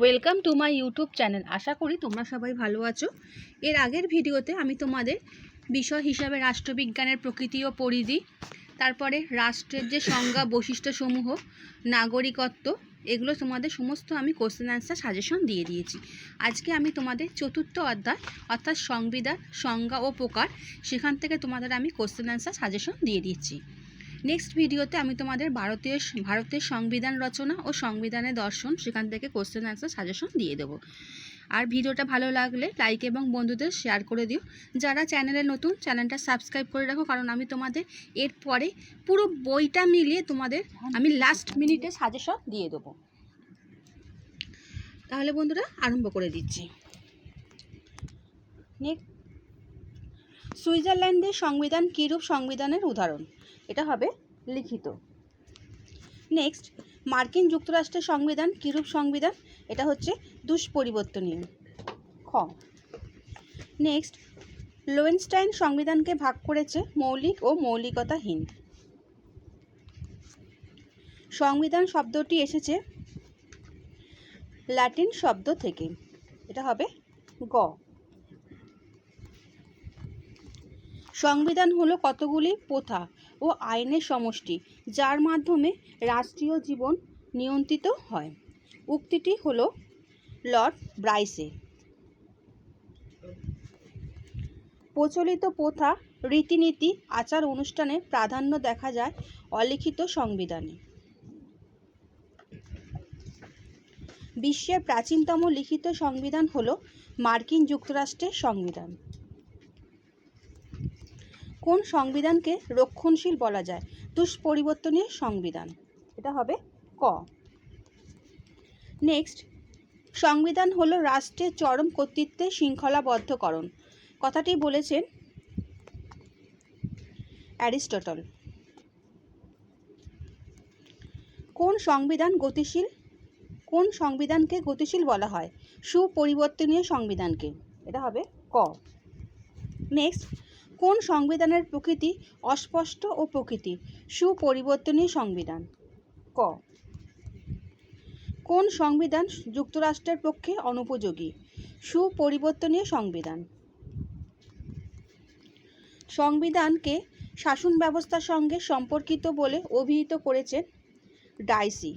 Welcome to my YouTube channel আশা করি তোমরা সবাই ভালো আছো। এর আগের ভিডিওতে আমি তোমাদের বিষয় হিসাবে রাষ্ট্রবিজ্ঞানের প্রকৃতি ও পরিধি, তারপরে রাষ্ট্রের যে সংজ্ঞা, বৈশিষ্ট্যসমূহ, নাগরিকত্ব, এগুলো তোমাদের সমস্ত আমি কোশ্চেন অ্যান্সার সাজেশন দিয়ে দিয়েছি। আজকে আমি তোমাদের চতুর্থ অধ্যায়, অর্থাৎ সংবিধান, সংজ্ঞা ও প্রকার, সেখান থেকে তোমাদের আমি কোশ্চেন অ্যান্সার সাজেশন দিয়ে দিচ্ছি। নেক্সট ভিডিওতে আমি তোমাদের ভারতীয় ভারতের সংবিধান রচনা ও সংবিধানের দর্শন সেখান থেকে কোশ্চেন অ্যান্সার সাজেশন দিয়ে দেবো। আর ভিডিওটা ভালো লাগলে লাইক এবং বন্ধুদের শেয়ার করে দিও। যারা চ্যানেলে নতুন চ্যানেলটা সাবস্ক্রাইব করে রাখো, কারণ আমি তোমাদের এরপরে পুরো বইটা মিলিয়ে তোমাদের আমি লাস্ট মিনিটে সাজেশন দিয়ে দেবো। তাহলে বন্ধুরা আরম্ভ করে দিচ্ছি। সুইজারল্যান্ডের সংবিধান কীরূপ সংবিধানের উদাহরণ? এটা হবে লিখিত। নেক্সট মার্কিন যুক্তরাষ্ট্রের সংবিধান, কীরূপ সংবিধান? এটা হচ্ছে দুষ্পরিবর্তনীয়। খ। নেক্সট লোয়েনস্টাইন সংবিধানকে ভাগ করেছে মৌলিক ও মৌলিকতাহীন। সংবিধান শব্দটি এসেছে ল্যাটিন শব্দ থেকে। এটা হবে গ। সংবিধান হলো কতগুলি প্রথা? ও আইনের সমষ্টি, যার মাধ্যমে রাষ্ট্রীয় জীবন নিয়ন্ত্রিত হয়। উক্তিটি হল লর্ড ব্রাইসে প্রচলিত প্রথা, রীতিনীতি, আচার অনুষ্ঠানে প্রাধান্য দেখা যায় অলিখিত সংবিধানে। বিশ্বের প্রাচীনতম লিখিত সংবিধান হলো মার্কিন যুক্তরাষ্ট্রের সংবিধান। কোন সংবিধানকে রক্ষণশীল বলা যায়? দুষ্পরিবর্তনীয় সংবিধান। এটা হবে ক। নেক্সট, সংবিধান হলো রাষ্ট্রের চরম কর্তৃত্বের শৃঙ্খলাবদ্ধকরণ। কথাটি বলেছেন অ্যারিস্টটল। কোন সংবিধান গতিশীল? কোন সংবিধানকে গতিশীল বলা হয়? সুপরিবর্তনীয় সংবিধানকে। এটা হবে ক। নেক্সট কোন সংবিধানের প্রকৃতি অস্পষ্ট ও প্রকৃতি সুপরিবর্তনীয় সংবিধান। ক। কোন সংবিধান যুক্তরাষ্ট্রের পক্ষে অনুপযোগী? সুপরিবর্তনীয় সংবিধান। সংবিধানকে শাসন ব্যবস্থার সঙ্গে সম্পর্কিত বলে অভিহিত করেছেন ডাইসি।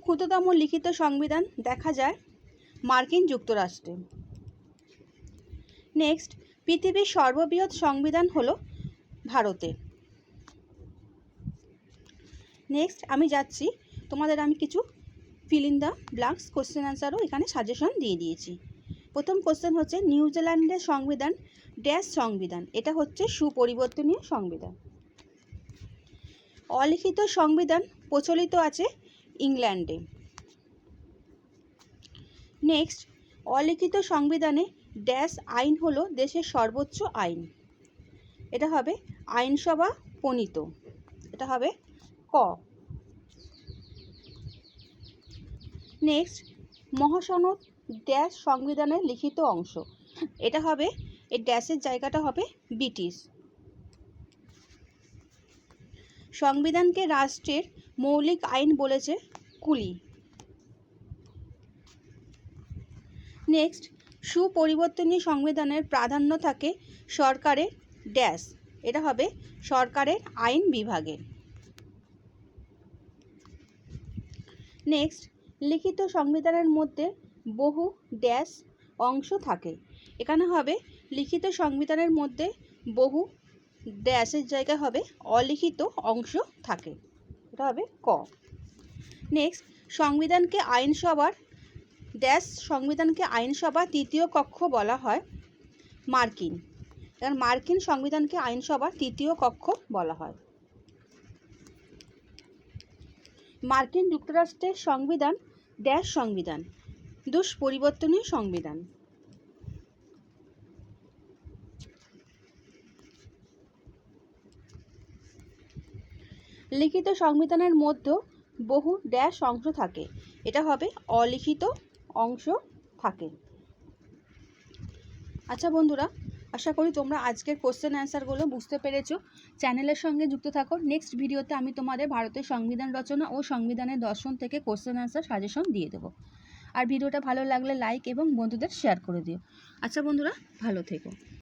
ক্ষুদ্রতম লিখিত সংবিধান দেখা যায় মার্কিন যুক্তরাষ্ট্রে। নেক্সট পৃথিবীর সর্ববৃহৎ সংবিধান হলো ভারতের নেক্সট আমি যাচ্ছি। তোমাদের আমি কিছু fill in the blanks question অ্যান্সারও এখানে সাজেশন দিয়ে দিয়েছি। প্রথম কোশ্চেন হচ্ছে নিউজিল্যান্ডের সংবিধান ড্যাশ সংবিধান, এটা হচ্ছে সুপরিবর্তনীয় সংবিধান। অলিখিত সংবিধান প্রচলিত আছে ইংল্যান্ডে। নেক্সট অলিখিত সংবিধানে ড্যাশ আইন হলো দেশের সর্বোচ্চ আইন। এটা হবে আইনসভা প্রণীত। এটা হবে ক। নেক্সট, মহাসনদ ড্যাশ সংবিধানের লিখিত অংশ। এটা হবে, এই ড্যাশের জায়গাটা হবে ব্রিটিশ। সংবিধানকে রাষ্ট্রের মৌলিক আইন বলেছে কুলি। নেক্সট সুপরিবর্তনীয় সংবিধানের প্রাধান্য থাকে সরকারের ড্যাশ। এটা হবে সরকারের আইন বিভাগে নেক্সট, লিখিত সংবিধানের মধ্যে বহু ড্যাশ অংশ থাকে। এখানে হবে লিখিত সংবিধানের মধ্যে বহু ড্যাশের জায়গায় হবে অলিখিত অংশ থাকে। এটা হবে ক। নেক্সট, সংবিধানকে আইনসভার ড্যাশ সংবিধানকে আইনসভা তৃতীয় কক্ষ বলা হয়, মার্কিন। কারণ মার্কিন সংবিধানকে আইনসভার তৃতীয় কক্ষ বলা হয়। মার্কিন যুক্তরাষ্ট্রের সংবিধান, ড্যাশ সংবিধান, দুষ্পরিবর্তনীয় সংবিধান। লিখিত সংবিধানের মধ্যে বহু ড্যাশ অংশ থাকে। এটা হবে অলিখিত অংশ থাকে। আচ্ছা বন্ধুরা, আশা করি তোমরা আজকের কোশ্চেন অ্যান্সারগুলো বুঝতে পেরেছ। চ্যানেলের সঙ্গে যুক্ত থাকো। নেক্সট ভিডিওতে আমি তোমাদের ভারতের সংবিধান রচনা ও সংবিধানের দর্শন থেকে কোশ্চেন অ্যান্সার সাজেশন দিয়ে দেবো। আর ভিডিওটা ভালো লাগলে লাইক এবং বন্ধুদের শেয়ার করে দিও। আচ্ছা বন্ধুরা, ভালো থেকো।